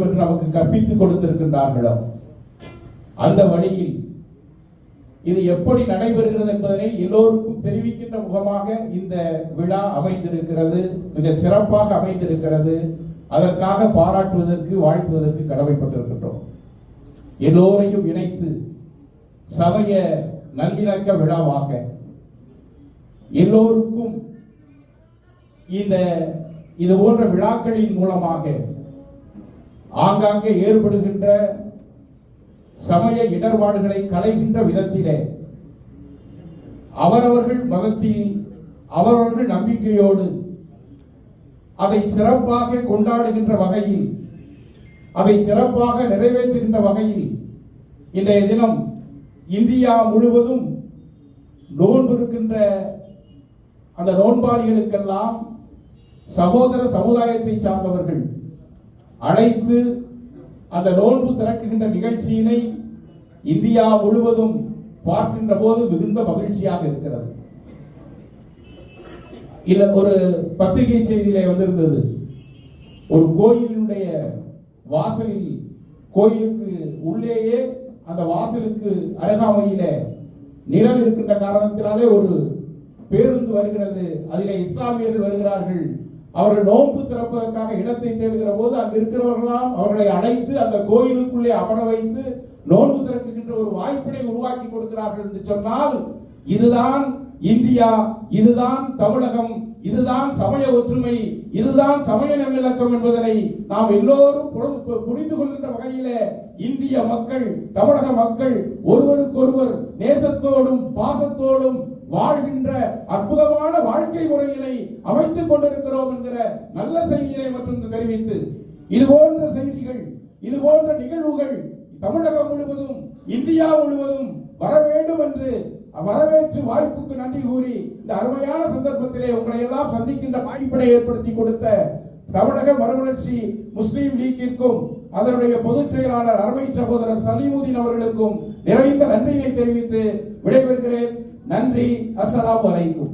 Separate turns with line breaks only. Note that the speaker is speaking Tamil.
என்று நமக்கு கற்பித்துக் கொடுத்திருக்கின்றார்களோ? அந்த வழியில் இது எப்படி நடைபெறுகிறது என்பதனை எல்லோருக்கும் தெரிவிக்கின்ற முகமாக இந்த விழா அமைந்திருக்கிறது மிக சிறப்பாக அமைந்திருக்கிறது. அதற்காக பாராட்டுவதற்கு வாழ்த்துவதற்கு கடமைப்பட்டிருக்கின்றோம். எல்லோரையும் இணைத்து சமய நல்லிணக்க விழாவாக எல்லோருக்கும் இந்த இது போன்ற விழாக்களின் மூலமாக ஆங்காங்கே ஏற்படுகின்ற சமய இடர்பாடுகளை களைகின்ற விதத்திலே அவரவர்கள் மதத்தில் அவரவர்கள் நம்பிக்கையோடு அதை சிறப்பாக கொண்டாடுகின்ற வகையில் அதை சிறப்பாக நிறைவேற்றுகின்ற வகையில் இன்றைய தினம் இந்தியா முழுவதும் நோன்பு இருக்கின்ற அந்த நோன்பாளிகளுக்கெல்லாம் சகோதர சமுதாயத்தை சார்ந்தவர்கள் அழைத்து அந்த நோன்பு திறக்குகின்ற நிகழ்ச்சியினை இந்தியா முழுவதும் பார்க்கின்ற போது மிகுந்த மகிழ்ச்சியாக இருக்கிறது. இல்ல ஒரு பத்திரிகை செய்தியிலே வந்திருந்தது. ஒரு கோயிலினுடைய வாசலில் கோயிலுக்கு உள்ளேயே அந்த வாசலுக்கு அருகாமையில நிழல் இருக்கின்ற காரணத்தினாலே ஒரு பேருந்து வருகிறது. அதிலே இஸ்லாமியர்கள் வருகிறார்கள். அவர்கள் நோன்பு திறப்பதற்காக இடத்தை தேடுகிற போது அங்கு இருக்கிறவர்களால் அவர்களை அழைத்து அந்த கோயிலுக்குள்ளே அமர வைத்து நோன்பு திறக்குகின்ற ஒரு வாய்ப்பினை உருவாக்கி கொடுக்கிறார்கள் என்று சொன்னால் இதுதான் இந்தியா இதுதான் தமிழகம் இதுதான் சமய ஒற்றுமை இதுதான் சமய நல்லிணக்கம் என்பதனை நாம் எல்லோரும் புரிந்து கொள்கின்ற வகையிலே இந்திய மக்கள் தமிழக மக்கள் ஒருவருக்கொருவர் நேசத்தோடும் பாசத்தோடும் வாழ்கின்ற அற்புதமான வாழ்க்கை முறையினை அமைத்துக் கொண்டிருக்கிறோம் என்கிற நல்ல செய்தியை மற்றும் தெரிவித்து இது போன்ற செய்திகள் இது போன்ற நிகழ்வுகள் தமிழகம் முழுவதும் இந்தியா முழுவதும் வர வேண்டும் என்று வரவேற்று வாய்ப்புக்கு நன்றி கூறி இந்த அருமையான சந்தர்ப்பத்திலே உங்களை எல்லாம் சந்திக்கின்ற வாய்ப்பினை ஏற்படுத்தி கொடுத்த தமிழக மறுமலர்ச்சி முஸ்லீம் லீக்கிற்கும் அதனுடைய பொதுச் செயலாளர் அருமை சகோதரர் சலீமுதீன் அவர்களுக்கும் நிறைந்த நன்றியை தெரிவித்து விடைபெறுகிறேன். நன்றி. அஸ்ஸலாமு வலைக்கும்